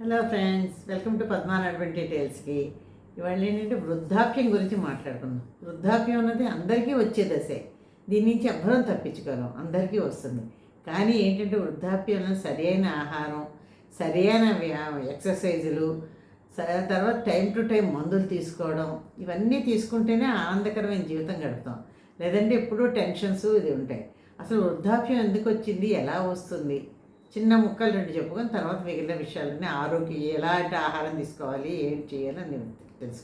Hello friends welcome to Padmanadu డీటెయిల్స్కి ఇవాళ ఏంటంటే వృద్ధాప్యం గురించి మాట్లాడుకుందాం. వృద్ధాప్యం అన్నది అందరికీ వచ్చే దశే. దీని నుంచి ఎవ్వరం తప్పించుకోలేం అందరికీ వస్తుంది. కానీ ఏంటంటే వృద్ధాప్యంలో సరైన ఆహారం సరైన ఎక్సర్సైజులు స- తర్వాత టైం టు టైం మందులు తీసుకోవడం ఇవన్నీ తీసుకుంటేనే ఆనందకరమైన జీవితం గడుపుతాం. లేదంటే ఎప్పుడూ టెన్షన్స్ ఇది ఉంటాయి. అసలు వృద్ధాప్యం ఎందుకు వచ్చింది ఎలా వస్తుంది చిన్న ముక్కలు రెండు చెప్పుకొని తర్వాత మిగిలిన విషయాలన్నీ ఆరోగ్యం ఎలాంటి ఆహారం తీసుకోవాలి ఏం చేయాలి అని తెలుసు.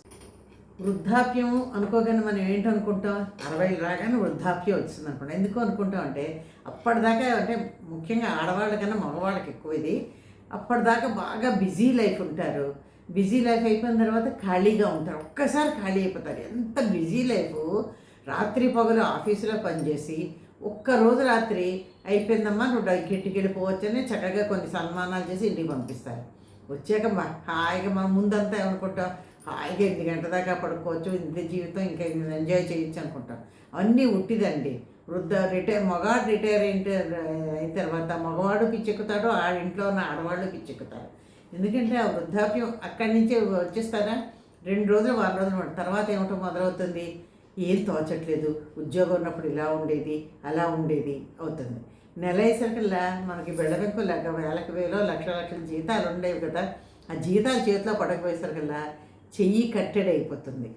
వృద్ధాప్యం అనుకోగానే మనం ఏంటనుకుంటాం అరవై రాగానే వృద్ధాప్యం వచ్చింది అనుకుంటాం. ఎందుకు అనుకుంటాం అంటే అప్పటిదాకా అంటే ముఖ్యంగా ఆడవాళ్ళ కన్నా మగవాళ్ళకి ఎక్కువ ఇది. అప్పటిదాకా బాగా బిజీ లైఫ్ ఉంటారు. బిజీ లైఫ్ అయిపోయిన తర్వాత ఖాళీగా ఉంటారు. ఒక్కసారి ఖాళీ అయిపోతారు. ఎంత బిజీ లైఫ్. రాత్రి పగలు ఆఫీసులో పనిచేసి ఒక్క రోజు రాత్రి అయిపోయిందమ్మా నువ్వు ఇంటికి వెళ్ళిపోవచ్చని చక్కగా కొన్ని సన్మానాలు చేసి ఇంటికి పంపిస్తారు. వచ్చాక మా హాయిగా మనం ముందంతా ఏమనుకుంటాం? హాయిగా ఎనిమిది గంటల దాకా పడుకోవచ్చు ఇంత జీవితం ఇంకా ఎంజాయ్ చేయొచ్చు అనుకుంటాం. అన్నీ ఉట్టిదండి. వృద్ధ రిటైర్ మగాడు రిటైర్ అయిన అయిన తర్వాత మగవాడు పిచ్చెక్కుతాడు ఆడింట్లో ఉన్న ఆడవాళ్ళు పిచ్చెక్కుతారు. ఎందుకంటే ఆ వృద్ధాప్యం అక్కడి నుంచే వచ్చేస్తారా? రెండు రోజులు వారం రోజులు తర్వాత ఏమిటో మొదలవుతుంది? ఏం తోచట్లేదు. ఉద్యోగం ఉన్నప్పుడు ఇలా ఉండేది అలా ఉండేది అవుతుంది. నెల వేసరికల్లా మనకి బెళ్ళబెక్కు లెక్క వేలకు వేలో లక్ష లక్షల జీతాలు ఉండేవి కదా. ఆ జీతాలు చేతిలో పడకపోయేసరికల్లా చెయ్యి కట్టెడైపోతుంది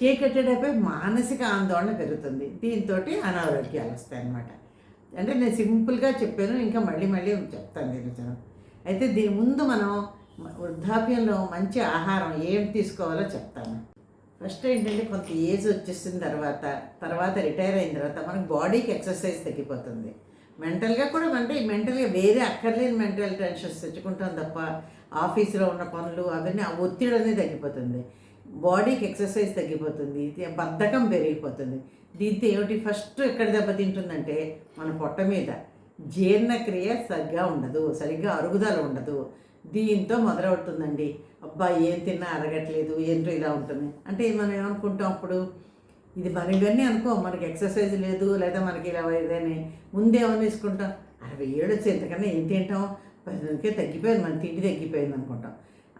చేయి కట్టెడైపోయి మానసిక ఆందోళన పెరుగుతుంది. దీంతో అనారోగ్యాలు వస్తాయి అన్నమాట అంటే నేను సింపుల్గా చెప్పాను ఇంకా మళ్ళీ మళ్ళీ చెప్తాను నేను అయితే దీని ముందు మనం వృద్ధాప్యంలో మంచి ఆహారం ఏం తీసుకోవాలో చెప్తాను. ఫస్ట్ ఏంటంటే కొంత ఏజ్ వచ్చేసిన తర్వాత తర్వాత రిటైర్ అయిన తర్వాత మనకు బాడీకి ఎక్సర్సైజ్ తగ్గిపోతుంది. మెంటల్గా కూడా అంటే మెంటల్గా వేరే అక్కర్లేని మెంటల్ టెన్షన్స్ తెచ్చుకుంటాం తప్ప ఆఫీసులో ఉన్న పనులు అవన్నీ ఆ ఒత్తిడి అనేది తగ్గిపోతుంది. బాడీకి ఎక్సర్సైజ్ తగ్గిపోతుంది. బద్ధకం పెరిగిపోతుంది. దీంతో ఏమిటి? ఫస్ట్ ఎక్కడ దెబ్బతింటుందంటే మన పొట్ట మీద. జీర్ణక్రియ సరిగ్గా ఉండదు. సరిగ్గా అరుగుదల ఉండదు. దీంతో మొదలవుతుందండి. అబ్బా ఏం తిన్నా అరగట్లేదు ఏంటో ఇలా ఉంటుంది. అంటే మనం ఏమనుకుంటాం అప్పుడు? ఇది మనం ఇవన్నీ అనుకో. మనకి ఎక్సర్సైజ్ లేదు లేదా మనకి ఇలా ఇదని ముందే తీసుకుంటాం? అరవై ఏడు వచ్చి ఎంతకన్నా ఏం తింటాం? పదికే తగ్గిపోయింది మన తిండి తగ్గిపోయింది అనుకుంటాం.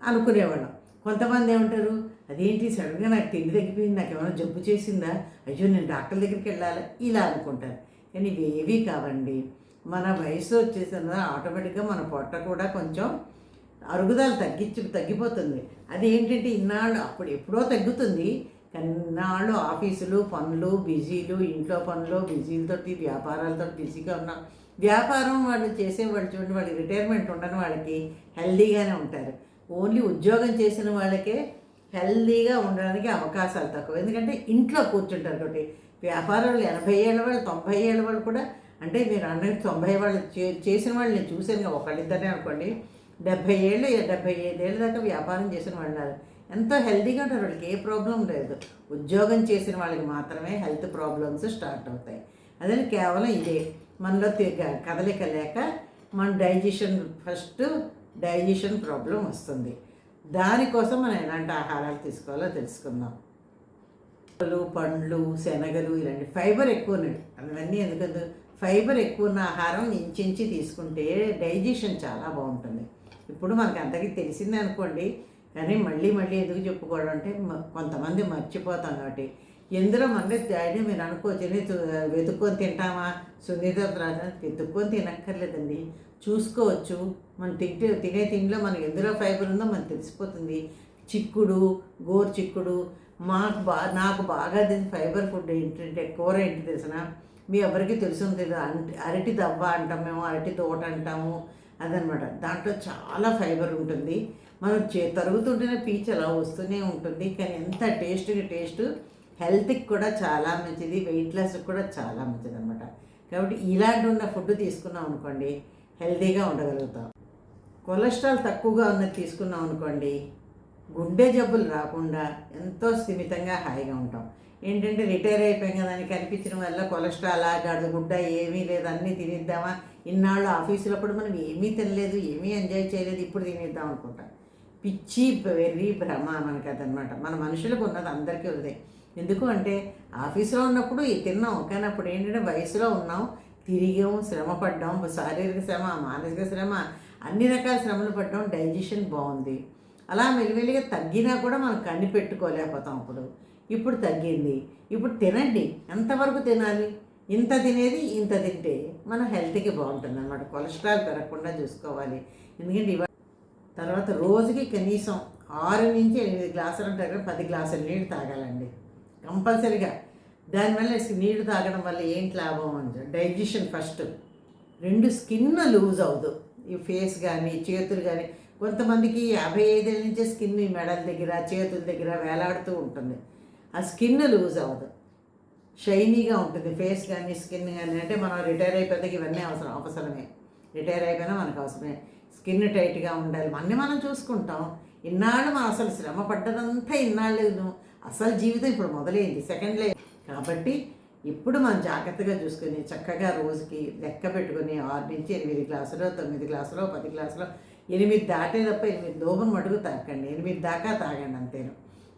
అనుకునేవాళ్ళం. కొంతమంది ఏమంటారు? అదేంటి సడన్గా నాకు తిండి తగ్గిపోయింది నాకు ఏమైనా జబ్బు చేసిందా? అయ్యో నేను డాక్టర్ దగ్గరికి వెళ్ళాలి. ఇలా అనుకుంటారు. కానీ ఇవి కావండి. మన వయసు వచ్చేసిన ఆటోమేటిక్గా మన పొట్ట కూడా కొంచెం అరుగుదల తగ్గించి తగ్గిపోతుంది. అది ఏంటంటే ఇన్నాళ్ళు అప్పుడు ఎప్పుడో తగ్గుతుంది. ఇన్నాళ్ళు ఆఫీసులు పనులు బిజీలు ఇంట్లో పనులు బిజీలతోటి వ్యాపారాలతో బిజీగా ఉన్నాం వ్యాపారం వాళ్ళు చేసేవాళ్ళు చూడండి వాళ్ళకి రిటైర్మెంట్ ఉండని వాళ్ళకి హెల్దీగానే ఉంటారు. ఓన్లీ ఉద్యోగం చేసిన వాళ్ళకే హెల్దీగా ఉండడానికి అవకాశాలు తక్కువ. ఎందుకంటే ఇంట్లో కూర్చుంటారు కాబట్టి వ్యాపారాలు ఎనభై ఏళ్ళ వాళ్ళు తొంభై ఏళ్ళ వాళ్ళు కూడా అంటే మీరు అన్నట్టు తొంభై వాళ్ళు చే చేసిన వాళ్ళు నేను చూశాను ఒకళ్ళిద్దరే అనుకోండి. డెబ్భై ఏళ్ళు డెబ్భై ఐదేళ్ళ దాకా వ్యాపారం చేసిన వాళ్ళు ఉన్నారు. ఎంతో హెల్తీగా ఉంటారు వాళ్ళకి ఏ ప్రాబ్లం లేదు. ఉద్యోగం చేసిన వాళ్ళకి మాత్రమే హెల్త్ ప్రాబ్లమ్స్ స్టార్ట్ అవుతాయి. అదే కేవలం ఇదే. మనలో కదలిక లేక మన డైజెషన్ ఫస్ట్ డైజెషన్ ప్రాబ్లం వస్తుంది. దానికోసం మనం ఎలాంటి ఆహారాలు తీసుకోవాలో తెలుసుకుందాం. పళ్ళు పండ్లు శనగలు ఇలాంటి ఫైబర్ ఎక్కువ ఉన్నాయి. అవన్నీ ఎందుకంటే ఫైబర్ ఎక్కువ ఉన్న ఆహారం ఇంచించి తీసుకుంటే డైజెషన్ చాలా బాగుంటుంది. ఇప్పుడు మనకి అంతకీ తెలిసిందే అనుకోండి కానీ మళ్ళీ మళ్ళీ ఎందుకు చెప్పుకోవడం అంటే కొంతమంది మర్చిపోతాం కాబట్టి. ఎందులో మనకి ఆయన మీరు అనుకోవచ్చు వెతుక్కొని తింటామా? సునీత వెతుక్కొని తినక్కర్లేదండి. చూసుకోవచ్చు. మనం తింటే తినే తిండిలో మనకి ఎందులో ఫైబర్ ఉందో మనకు తెలిసిపోతుంది. చిక్కుడు గోరు చిక్కుడు మాకు బా నాకు బాగా తెలిసిన ఫైబర్ ఫుడ్ ఏంటంటే కూర ఏంటి తెలిసిన? మీ ఎవరికి తెలుసు అరటి దవ్వ అంటాం మేము అరటి తోట అంటాము. అదనమాట. దాంట్లో చాలా ఫైబర్ ఉంటుంది. మనం చే తరుగుతుంటేనే పీచ్ అలా వస్తూనే ఉంటుంది. కానీ ఎంత టేస్ట్గా టేస్ట్ హెల్త్కి కూడా చాలా మంచిది. వెయిట్ లాస్కి కూడా చాలా మంచిది అనమాట కాబట్టి ఇలాంటి ఉన్న ఫుడ్ తీసుకున్నాం అనుకోండి హెల్తీగా ఉండగలుగుతాం. కొలెస్ట్రాల్ తక్కువగా ఉన్నది తీసుకున్నాం అనుకోండి గుండె జబ్బులు రాకుండా ఎంతో స్థిమితంగా హాయిగా ఉంటాం. ఏంటంటే రిటైర్ అయిపోయాం కదా అని కనిపించడం వల్ల కొలెస్ట్రాల్ గడ్డ గుడ్డ ఏమీ లేదు అన్నీ తినేద్దామా? ఇన్నాళ్ళు ఆఫీసులో అప్పుడు మనం ఏమీ తినలేదు ఏమీ ఎంజాయ్ చేయలేదు ఇప్పుడు తినేద్దాం అనుకుంటాం. పిచ్చి వెర్రి భ్రమ మనకి అదనమాట మన మనుషులకు ఉన్నది అందరికీ ఉంది ఎందుకు అంటే ఆఫీసులో ఉన్నప్పుడు తిన్నాం కానీ అప్పుడు ఏంటంటే వయసులో ఉన్నాం తిరిగాం శ్రమ పడ్డాం శారీరక శ్రమ మానసిక శ్రమ అన్ని రకాల శ్రమలు పడడం డైజెషన్ బాగుంది. అలా మెల్లిమెల్లిగా తగ్గినా కూడా మనం కనిపెట్టుకోలేకపోతాం అప్పుడు. ఇప్పుడు తగ్గింది. ఇప్పుడు తినండి. ఎంతవరకు తినాలి? ఇంత తినేది ఇంత తింటే మన హెల్త్కి బాగుంటుంది అనమాట కొలెస్ట్రాల్ పెరగకుండా చూసుకోవాలి. ఎందుకంటే ఇవాళ తర్వాత రోజుకి కనీసం ఆరు నుంచి ఎనిమిది గ్లాసులు ఉంటారు పది గ్లాసులు నీళ్ళు తాగాలండి. కంపల్సరీగా. దానివల్ల నీళ్ళు తాగడం వల్ల ఏంటి లాభం అంటే డైజెషన్ ఫస్ట్. రెండు స్కిన్ లూజ్ అవ్వదు. ఈ ఫేస్ కానీ చేతులు కానీ కొంతమందికి యాభై ఐదేళ్ళ నుంచే స్కిన్ ఈ మెడల దగ్గర చేతుల దగ్గర వేలాడుతూ ఉంటుంది. ఆ స్కిన్ లూజ్ అవ్వదు. షైనీగా ఉంటుంది. ఫేస్ కానీ స్కిన్ కానీ అంటే మనం రిటైర్ అయిపోతే ఇవన్నీ అవసరం అవసరమే. రిటైర్ అయిపోయినా మనకు అవసరమే. స్కిన్ టైట్గా ఉండాలి. అన్నీ మనం చూసుకుంటాం. ఇన్నాళ్ళు మనం అసలు శ్రమ పడ్డదంతా ఇన్నాళ్ళు అసలు జీవితం ఇప్పుడు మొదలైంది. Second life. కాబట్టి ఇప్పుడు మనం జాగ్రత్తగా చూసుకొని చక్కగా రోజుకి లెక్క పెట్టుకొని ఆరు నుంచి ఎనిమిది గ్లాసులో తొమ్మిది గ్లాసులో పది గ్లాసులో ఎనిమిది దాటే తప్ప ఎనిమిది దోమను మటుకు తాకండి. ఎనిమిది దాకా తాగండి అంతేను.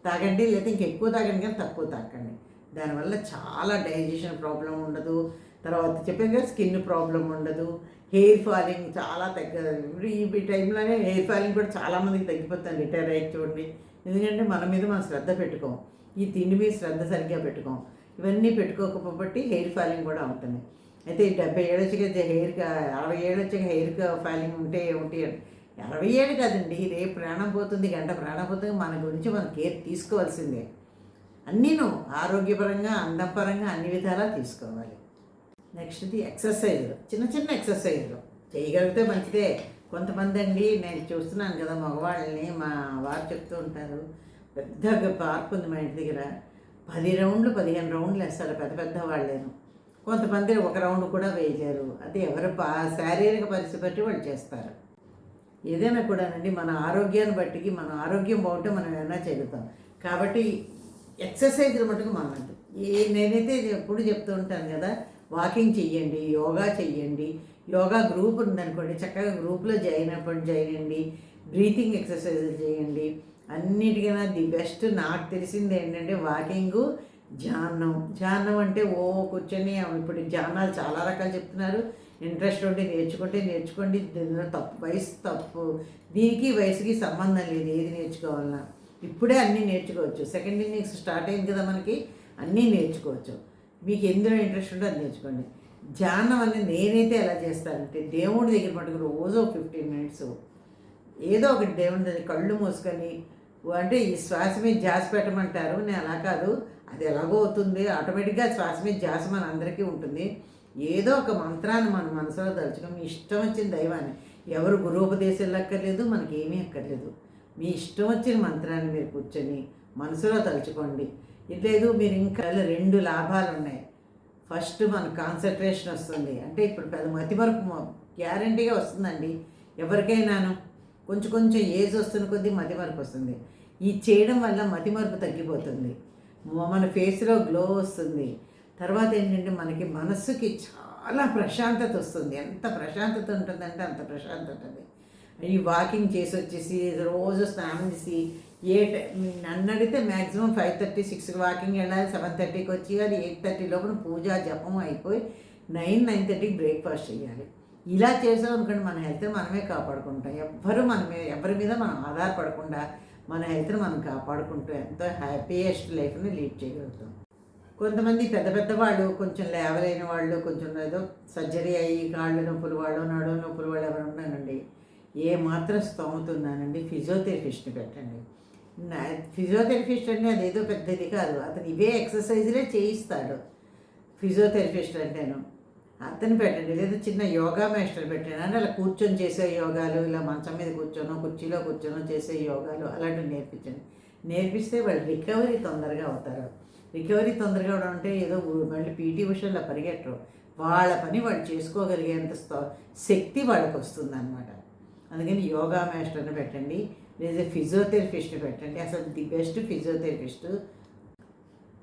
తాగండి లేకపోతే ఇంకెక్కువ తాగండి కానీ తక్కువ తాకండి. దానివల్ల చాలా డైజెషన్ ప్రాబ్లం ఉండదు. తర్వాత చెప్పాను కదా స్కిన్ ప్రాబ్లం ఉండదు. హెయిర్ ఫాలింగ్ చాలా తగ్గదు ఇప్పుడు ఈ టైంలోనే హెయిర్ ఫాలింగ్ కూడా చాలామందికి తగ్గిపోతుంది. రిటైర్ అయ్యి చూడండి. ఎందుకంటే మన మీద మనం శ్రద్ధ పెట్టుకోం. ఈ తిండి మీద శ్రద్ధ సరిగ్గా పెట్టుకోం. ఇవన్నీ పెట్టుకోకపోబట్టి హెయిర్ ఫాలింగ్ కూడా ఉంటుంది అయితే ఈ డెబ్బై ఏళ్ళు హెయిర్ అరవై ఏళ్ళు హెయిర్ ఫాలింగ్ ఉంటే ఏమిటి అరవై ఏడు కదండి రేపు ప్రాణం పోతుంది గంట ప్రాణం పోతుంది మన గురించి మనం కేర్ తీసుకోవాల్సిందే. అన్నీను ఆరోగ్యపరంగా అందం పరంగా అన్ని విధాలా తీసుకోవాలి. నెక్స్ట్ది ఎక్సర్సైజ్లు. చిన్న చిన్న ఎక్సర్సైజ్లు. చేయగలిగితే మంచిదే. కొంతమంది అండి నేను చూస్తున్నాను కదా మగవాళ్ళని మా వారు చెప్తూ ఉంటారు పెద్ద పార్క్ ఉంది మా ఇంటి దగ్గర. పది రౌండ్లు పదిహేను రౌండ్లు వేస్తారు పెద్ద పెద్ద వాళ్ళేను. కొంతమంది ఒక రౌండ్ కూడా వేయలేరు. అది ఎవరు పా శారీరక పరిస్థితి బట్టి వాళ్ళు చేస్తారు. ఏదైనా కూడానండి మన ఆరోగ్యాన్ని బట్టి మన ఆరోగ్యం బాగుంటే మనం ఏమైనా చేయగలుగుతాం కాబట్టి ఎక్సర్సైజ్లు మటుకు మానండి. ఏ నేనైతే ఎప్పుడు చెప్తూ ఉంటాను కదా వాకింగ్ చెయ్యండి యోగా చెయ్యండి. యోగా గ్రూప్ ఉందనుకోండి చక్కగా గ్రూప్లో జాయిన్ అవ్వండి జాయిన్ అయ్యండి. బ్రీతింగ్ ఎక్సర్సైజులు చేయండి. అన్నిటికైనా ది బెస్ట్. నాకు తెలిసింది ఏంటంటే వాకింగు ధ్యానం ధ్యానం అంటే ఓ కూర్చొని ఇప్పుడు ధ్యానాలు చాలా రకాలు చెప్తున్నారు. ఇంట్రెస్ట్ ఉండి నేర్చుకుంటే నేర్చుకోండి తప్పు వయసు తప్పు దీనికి వయసుకి సంబంధం లేదు ఏది నేర్చుకోవాలన్నా. ఇప్పుడే అన్నీ నేర్చుకోవచ్చు. సెకండ్ ఇన్నింగ్స్ స్టార్ట్ అయింది కదా మనకి అన్నీ నేర్చుకోవచ్చు. మీకు ఎందులో ఇంట్రెస్ట్ ఉంటే అది నేర్చుకోండి. ధ్యానం అనేది నేనైతే ఎలా చేస్తానంటే దేవుడి దగ్గర మటుకు రోజు ఫిఫ్టీన్ మినిట్స్. ఏదో ఒకటి దేవుడి దగ్గర కళ్ళు మూసుకొని అంటే ఈ శ్వాస మీద ధ్యాస పెట్టమంటారు నేను అలా కాదు అది ఎలాగో అవుతుంది ఆటోమేటిక్గా శ్వాస మీద ధ్యాస మన అందరికీ ఉంటుంది. ఏదో ఒక మంత్రాన్ని మన మనసులో తలుచుకొని మీ ఇష్టం వచ్చిన దైవాన్ని ఎవరు గురూపదేశాలు అక్కర్లేదు మనకి ఏమీ అక్కర్లేదు. మీ ఇష్టం వచ్చిన మంత్రాన్ని మీరు కూర్చొని మనసులో తలుచుకోండి. లేదు మీరు ఇంకా రెండు లాభాలు ఉన్నాయి. ఫస్ట్ మన కాన్సన్ట్రేషన్ వస్తుంది. అంటే ఇప్పుడు పెద్ద మతి వరకు గ్యారంటీగా వస్తుందండి. ఎవరికైనాను కొంచెం కొంచెం ఏజ్ వస్తున్న కొద్దీ మతిమరుపు వస్తుంది. ఈ చేయడం వల్ల మతిమరుపు తగ్గిపోతుంది. మన ఫేస్లో గ్లో వస్తుంది. తర్వాత ఏంటంటే మనకి మనస్సుకి చాలా ప్రశాంతత వస్తుంది. ఎంత ప్రశాంతత ఉంటుందంటే అంత ప్రశాంతత ఉంటుంది ఈ వాకింగ్ చేసి వచ్చేసి రోజు స్నానం చేసి ఏ నన్ను అడిగితే మ్యాక్సిమం ఫైవ్ థర్టీ సిక్స్కి వాకింగ్ వెళ్ళాలి సెవెన్ థర్టీకి వచ్చి అది ఎయిట్ థర్టీ లోపల పూజ జపం అయిపోయి నైన్ నైన్ థర్టీకి బ్రేక్ఫాస్ట్ చేయాలి. ఇలా చేసాం అనుకోండి మన హెల్త్ మనమే కాపాడుకుంటాం. ఎవ్వరు మన మీద ఎవరి మీద మనం ఆధారపడకుండా మన హెల్త్ని మనం కాపాడుకుంటూ ఎంతో హ్యాపీయెస్ట్ లైఫ్ని లీడ్ చేయగలుగుతాం. కొంతమంది పెద్ద పెద్ద వాళ్ళు కొంచెం లేవలేని వాళ్ళు కొంచెం ఏదో సర్జరీ అయ్యి కాళ్ళు నొప్పులు వాళ్ళు నడుము నొప్పులు వాళ్ళు ఎవరు ఉన్నానండి ఏ మాత్రం స్తోమతున్నానండి ఫిజియోథెరపిస్ట్ని పెట్టండి. ఫిజియోథెరపిస్ట్ అంటే అదేదో పెద్దది కాదు. అతను ఇవే ఎక్సర్సైజ్లే చేయిస్తాడు. ఫిజియోథెరపిస్ట్ అంటేను. అతను పెట్టండి. లేదా చిన్న యోగా మాస్టర్ పెట్టండి. అంటే అలా కూర్చొని చేసే యోగాలు ఇలా మంచం మీద కూర్చోనో కుర్చీలో కూర్చోనో చేసే యోగాలు అలాంటివి నేర్పించండి. నేర్పిస్తే వాళ్ళు రికవరీ తొందరగా అవుతారు. రికవరీ తొందరగా అవడం అంటే ఏదో మళ్ళీ పీటీ ఉషలో పరిగెట్టరు. వాళ్ళ పని వాళ్ళు చేసుకోగలిగేంత స్థ- శక్తి వాళ్ళకి వస్తుందన్నమాట. అందుకని యోగా మాస్టర్ని పెట్టండి. లేదా ఫిజియోథెరపిస్ట్ని పెట్టండి. అసలు ది బెస్ట్ ఫిజియోథెరపిస్ట్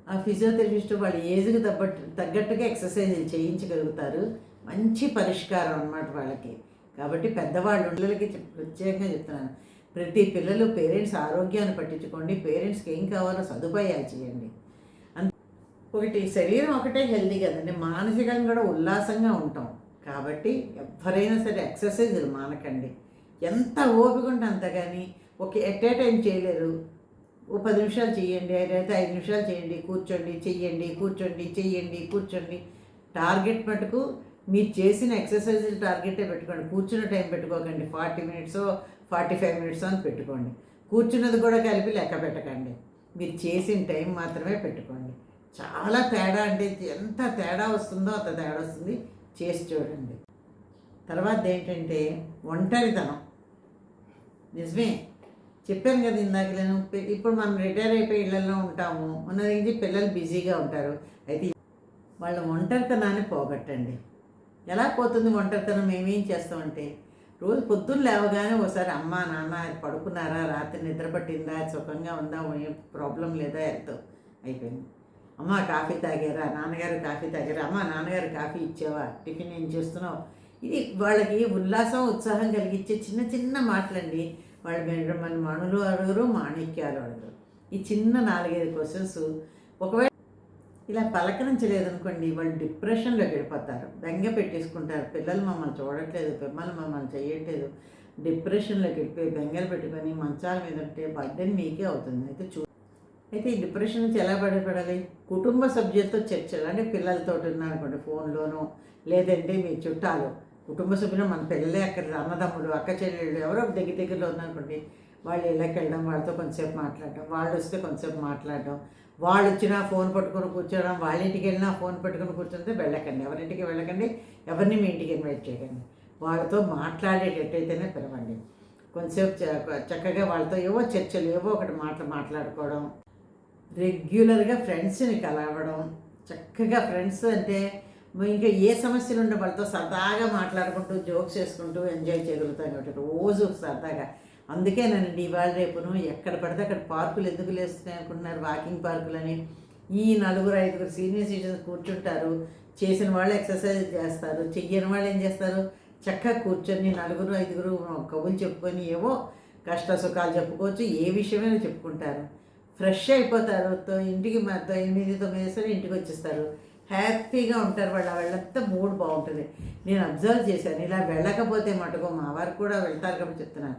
ఆ ఫిజియోథెరపిస్ట్ వాళ్ళ ఏజ్కి తగ్గట్టు తగ్గట్టుగా ఎక్సర్సైజ్ చేయించగలుగుతారు. మంచి పరిష్కారం అన్నమాట వాళ్ళకి. కాబట్టి పెద్దవాళ్ళు పిల్లలకి ప్రత్యేకంగా చెప్తున్నాను. ప్రతి పిల్లలు పేరెంట్స్ ఆరోగ్యాన్ని పట్టించుకోండి. పేరెంట్స్కి ఏం కావాలో సదుపాయాలు చేయండి. ఒకటి శరీరం ఒకటే హెల్దీ కదండి. మానసికంగా కూడా ఉల్లాసంగా ఉంటాం. కాబట్టి ఎవరైనా సరే ఎక్సర్సైజులు మానకండి. ఎంత ఓపిక ఉంటే అంత కానీ ఒక ఎట్ ఏ టైం చేయలేరు. ఓ పది నిమిషాలు చేయండి అయితే ఐదు నిమిషాలు చేయండి కూర్చోండి చెయ్యండి కూర్చోండి చెయ్యండి కూర్చోండి. టార్గెట్ మటుకు మీరు చేసిన ఎక్సర్సైజ్ టార్గెటే పెట్టుకోండి. కూర్చున్న టైం పెట్టుకోకండి. Forty minutes forty five minutes అని పెట్టుకోండి. కూర్చున్నది కూడా కలిపి లెక్క పెట్టకండి. మీరు చేసిన టైం మాత్రమే పెట్టుకోండి. చాలా తేడా అంటే ఎంత తేడా వస్తుందో అంత తేడా వస్తుంది. చేసి చూడండి. తర్వాత ఏంటంటే ఒంటరితనం. నిజమే. చెప్పాను కదా ఇందాక నేను ఇప్పుడు మనం రిటైర్ అయిపోయి ఇళ్ళలో ఉంటాము. ఉన్నది దగ్గర పిల్లలు బిజీగా ఉంటారు. అయితే వాళ్ళ ఒంటరితనాన్ని పోగొట్టండి. ఎలా పోతుంది ఒంటరితనం? మేమేం చేస్తామంటే రోజు పొద్దున్న లేవగానే ఒకసారి అమ్మ నాన్న పడుకున్నారా? రాత్రి నిద్ర పట్టిందా? సుఖంగా ఉందా? ఏం ప్రాబ్లం లేదా? ఎంతో అయిపోయింది. అమ్మ కాఫీ తాగారా? నాన్నగారు కాఫీ తాగారా? అమ్మ నాన్నగారు కాఫీ ఇచ్చావా? టిఫిన్ ఏం చేస్తున్నావు? ఇది వాళ్ళకి ఉల్లాసం ఉత్సాహం కలిగించే చిన్న చిన్న మాటలండి. వాళ్ళు మన మణులు అడుగురు మాణిక్యాలు అడుగురు ఈ చిన్న నాలుగైదు క్వశ్చన్స్ ఒకవేళ ఇలా పలకరించలేదనుకోండి వాళ్ళు డిప్రెషన్లోకి వెళ్ళిపోతారు. బెంగ పెట్టేసుకుంటారు. పిల్లలు మమ్మల్ని చూడట్లేదు పిల్లలు మమ్మల్ని చేయట్లేదు. డిప్రెషన్లోకి వెళ్ళిపోయి బెంగలు పెట్టుకొని మంచాల మీద ఉంటే బర్డెన్ మీకే అవుతుంది. అయితే చూ అయితే ఈ డిప్రెషన్ నుంచి ఎలా బయటపడాలి? కుటుంబ సభ్యులతో చర్చలు అంటే పిల్లలతో ఉన్నారనుకోండి ఫోన్లోనో లేదంటే మీ చుట్టాలు. కుటుంబ సభ్యులు మన పిల్లలే అక్కడ అన్నదమ్ముడు అక్క చెల్లెళ్ళు ఎవరో దగ్గర దగ్గరలో ఉన్నారనుకోండి వాళ్ళు ఇళ్ళకి వెళ్ళడం వాళ్ళతో కొంతసేపు మాట్లాడడం వాళ్ళు వస్తే కొంతసేపు మాట్లాడడం వాళ్ళు వచ్చినా ఫోన్ పట్టుకొని కూర్చోవడం వాళ్ళ ఇంటికి వెళ్ళినా ఫోన్ పట్టుకొని కూర్చుంటే వెళ్ళకండి. ఎవరింటికి వెళ్ళకండి ఎవరిని మీ ఇంటికి ఇన్వైట్ చేయకండి. వాళ్ళతో మాట్లాడేటట్టయితేనే పిలవండి. కొంతసేపు చ- చక్కగా వాళ్ళతో ఏవో చర్చలు ఏవో ఒకటి మాటలు మాట్లాడుకోవడం. రెగ్యులర్గా ఫ్రెండ్స్ని కలవడం చక్కగా ఫ్రెండ్స్ అంటే ఇంకా ఏ సమస్యలు ఉండే వాళ్ళతో సరదాగా మాట్లాడుకుంటూ జోక్స్ చేసుకుంటూ ఎంజాయ్ చేయగలుగుతాం కాబట్టి రోజు సరదాగా. అందుకేనండి ఇవాళ రేపును ఎక్కడ పడితే అక్కడ పార్కులు ఎందుకు లేస్తున్నాయి అనుకుంటున్నారు? వాకింగ్ పార్కులని. ఈ నలుగురు ఐదుగురు సీనియర్ సిటిజన్స్ కూర్చుంటారు. చేసిన వాళ్ళు ఎక్సర్సైజ్ చేస్తారు. చెయ్యని వాళ్ళు ఏం చేస్తారు? చక్కగా కూర్చొని నలుగురు ఐదుగురు కబుర్లు చెప్పుకొని ఏవో కష్ట సుఖాలు చెప్పుకోవచ్చు. ఏ విషయమైనా చెప్పుకుంటారు. ఫ్రెష్ అయిపోతారు. తో- ఇంటికి మ- ఎనిమిది తొమ్మిది సరే ఇంటికి వచ్చేస్తారు. హ్యాపీగా ఉంటారు వాళ్ళ వాళ్ళంతా మూడ్ బాగుంటుంది. నేను అబ్జర్వ్ చేశాను. ఇలా వెళ్ళకపోతే మటుకు మా వారు కూడా వెళ్తారు కాబట్టి చెప్తున్నాను.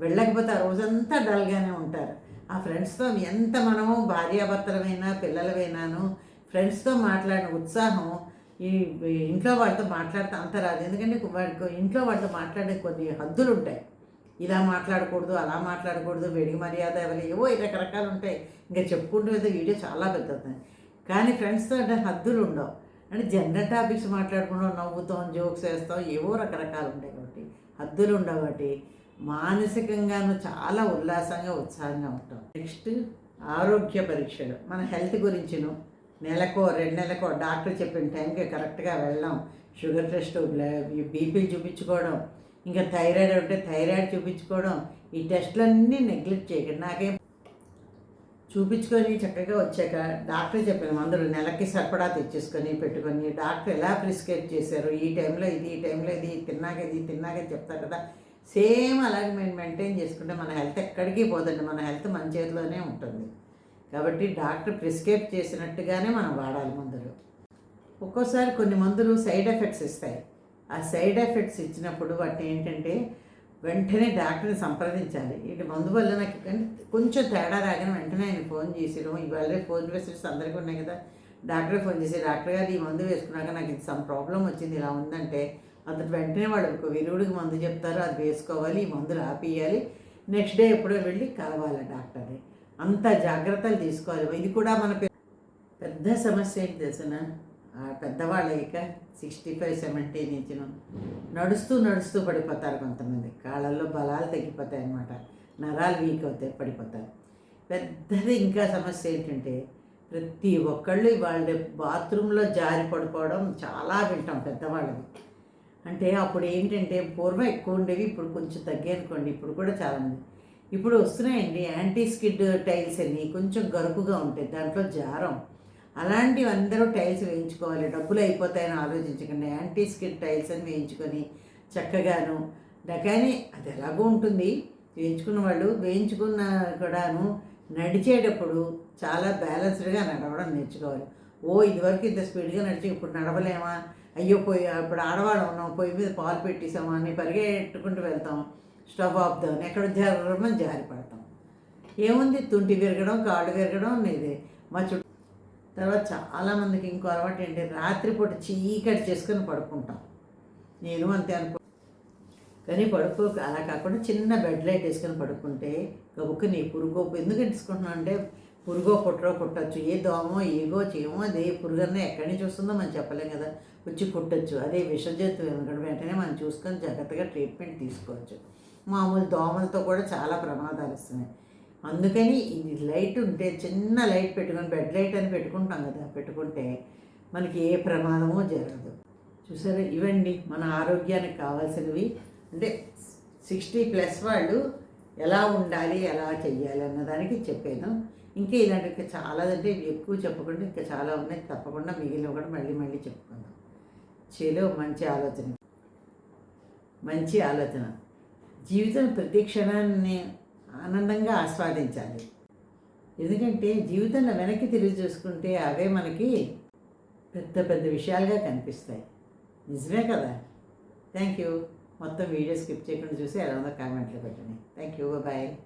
వెళ్ళకపోతే ఆ రోజంతా డల్గానే ఉంటారు. ఆ ఫ్రెండ్స్తో ఎంత మనము భార్యాభర్తలమైనా పిల్లలమైనాను ఫ్రెండ్స్తో మాట్లాడిన ఉత్సాహం ఈ ఈ ఇంట్లో వాళ్ళతో మాట్లాడితే అంత రాదు. ఎందుకంటే వాడికి ఇంట్లో వాళ్ళతో మాట్లాడే కొన్ని హద్దులు ఉంటాయి ఇలా మాట్లాడకూడదు అలా మాట్లాడకూడదు వెడిగి మర్యాద ఇవ్వాలి ఏవో రకరకాలు ఉంటాయి. ఇంకా చెప్పుకుంటూ వెళ్తే వీడియో చాలా పెద్దది. కానీ ఫ్రెండ్స్తో అంటే హద్దులు ఉండవు. అంటే జనరల్ టాపిక్స్ మాట్లాడుకుంటాం నవ్వుతాం జోక్స్ వేస్తాం ఏవో రకరకాలు ఉంటాయి కాబట్టి హద్దులు ఉండవు కాబట్టి మానసికంగాను చాలా ఉల్లాసంగా ఉత్సాహంగా ఉంటాం. నెక్స్ట్ ఆరోగ్య పరీక్షలు. మన హెల్త్ గురించిను నెలకో రెండు నెలకో డాక్టర్ చెప్పిన టైంకి కరెక్ట్గా వెళ్ళడం షుగర్ టెస్ట్ బీపీలు చూపించుకోవడం. ఇంకా థైరాయిడ్ ఉంటే థైరాయిడ్ చూపించుకోవడం ఈ టెస్టులన్నీ నెగ్లెక్ట్ చేయకండి నాకేం చూపించుకొని చక్కగా వచ్చాక డాక్టర్ చెప్పిన మందులు నెలకి సరిపడా తెచ్చేసుకొని పెట్టుకొని డాక్టర్ ఎలా ప్రిస్క్రైబ్ చేశారు? ఈ టైంలో ఇది ఈ టైంలో ఇది తిన్నాక ఇది తిన్నాక చెప్తారు కదా? సేమ్ అలాగే మేము మెయింటైన్ చేసుకుంటే మన హెల్త్ ఎక్కడికి పోదండి మన హెల్త్ మన చేతిలోనే ఉంటుంది. కాబట్టి డాక్టర్ ప్రిస్క్రైబ్ చేసినట్టుగానే మనం వాడాలి మందులు. ఒక్కోసారి కొన్ని మందులు సైడ్ ఎఫెక్ట్స్ ఇస్తాయి. ఆ సైడ్ ఎఫెక్ట్స్ ఇచ్చినప్పుడు వాటిని ఏంటంటే వెంటనే డాక్టర్ని సంప్రదించాలి. ఇటు మందు వల్ల నాకు కొంచెం తేడా రాగానే వెంటనే ఆయన ఫోన్ చేసిరు ఇవాళ ఫోన్ ఫెసిలిటీస్ అందరికీ ఉన్నాయి కదా. డాక్టర్ ఫోన్ చేసి డాక్టర్ గారు ఈ మందు వేసుకున్నాక నాకు ఇది సమ్ ప్రాబ్లం వచ్చింది. ఇలా ఉందంటే అంతటి వెంటనే వాడు ఒక విరుగుడికి మందు చెప్తారు. అది వేసుకోవాలి ఈ మందులు ఆపేయాలి నెక్స్ట్ డే ఎప్పుడో వెళ్ళి కలవాలి డాక్టర్ని. అంత జాగ్రత్తలు తీసుకోవాలి. ఇది కూడా మన పెద్ద సమస్య ఏంటి తెలుసునా పెద్దవాళ్ళయ్యాక సిక్స్టీ ఫైవ్ సెవెంటీ నుంచి నడుస్తూ నడుస్తూ పడిపోతారు కొంతమంది. కాళ్ళల్లో బలాలు తగ్గిపోతాయి అన్నమాట. నరాలు వీక్ అవుతాయి పడిపోతారు. పెద్దది ఇంకా సమస్య ఏంటంటే ప్రతి ఒక్కళ్ళు వాళ్ళ బాత్రూంలో జారి పడిపోవడం చాలా వింటాం పెద్దవాళ్ళవి. అంటే అప్పుడు ఏంటంటే పూర్వం ఎక్కువ ఉండేవి ఇప్పుడు కొంచెం తగ్గాయనుకోండి ఇప్పుడు కూడా చాలామంది ఇప్పుడు వస్తున్నాయండి యాంటీ స్కిడ్ టైల్స్ అని కొంచెం గరుకుగా ఉంటాయి దాంట్లో జారం. అలాంటివి అందరూ టైల్స్ వేయించుకోవాలి. డబ్బులు అయిపోతాయని ఆలోచించకండి. యాంటీ స్కిన్ టైల్స్ అని వేయించుకొని చక్కగాను. కానీ అది ఎలాగో ఉంటుంది. వేయించుకున్న వాళ్ళు వేయించుకున్న కూడాను నడిచేటప్పుడు చాలా బ్యాలెన్స్డ్గా నడవడం నేర్చుకోవాలి. ఓ ఇదివరకు ఇంత స్పీడ్గా నడిచి ఇప్పుడు నడవలేమా? అయ్యో పోయి ఇప్పుడు ఆడవాళ్ళం ఉన్నాం. పొయ్యి మీద పాలు పెట్టేసామా అని పరిగెట్టుకుంటూ వెళ్తాం. స్టవ్ ఆపుదామని ఎక్కడ జరమని జారి పడతాం ఏముంది? తుంటి విరగడం కాళ్ళు విరగడం అనేది. మా చుట్టూ తర్వాత చాలామందికి ఇంకో అలవాటు ఏంటి? రాత్రిపూట చీకటి చేసుకొని పడుకుంటాం. నేను అంతే అనుకో కానీ పడుకో అలా కాకుండా చిన్న బెడ్ లైట్ వేసుకొని పడుకుంటే గబుక్కు నీ పురుగో ఎందుకు ఎంచుకుంటున్నావు అంటే పురుగో కుట్రో కుట్టచ్చు ఏ దోమో ఏగో చేయమో అదే పురుగన్నా ఎక్కడి నుంచి వస్తుందో మనం చెప్పలేం కదా. వచ్చి కుట్టచ్చు అదే విషజంతు ఎందుకంటే వెంటనే మనం చూసుకొని జాగ్రత్తగా ట్రీట్మెంట్ తీసుకోవచ్చు. మామూలు దోమలతో కూడా చాలా ప్రమాదాలు వస్తున్నాయి. అందుకని ఇది లైట్ ఉంటే చిన్న లైట్ పెట్టుకొని బెడ్ లైట్ అని పెట్టుకుంటాం కదా పెట్టుకుంటే మనకి ఏ ప్రమాదమో జరగదు. చూసారా? ఇవండి మన ఆరోగ్యానికి కావాల్సినవి. అంటే సిక్స్టీ ప్లస్ వాళ్ళు ఎలా ఉండాలి ఎలా చెయ్యాలి అన్నదానికి చెప్పాను ఇంకా ఇలాంటివి చాలా అంటే ఎక్కువ చెప్పకుండా ఇంకా చాలా ఉన్నాయి. తప్పకుండా మిగిలిన కూడా మళ్ళీ మళ్ళీ చెప్పుకుందాం. చేలో మంచి ఆలోచన. మంచి ఆలోచన. జీవితం ప్రతి క్షణాన్ని ఆనందంగా ఆస్వాదించాలి. ఎందుకంటే జీవితంలో వెనక్కి తిరిగి చూసుకుంటే అవే మనకి పెద్ద పెద్ద విషయాలుగా కనిపిస్తాయి. నిజమే కదా? థ్యాంక్ యూ మొత్తం వీడియో స్కిప్ చేయకుండా చూసి ఎలా ఉందో కామెంట్లో పెట్టండి. Thank you bye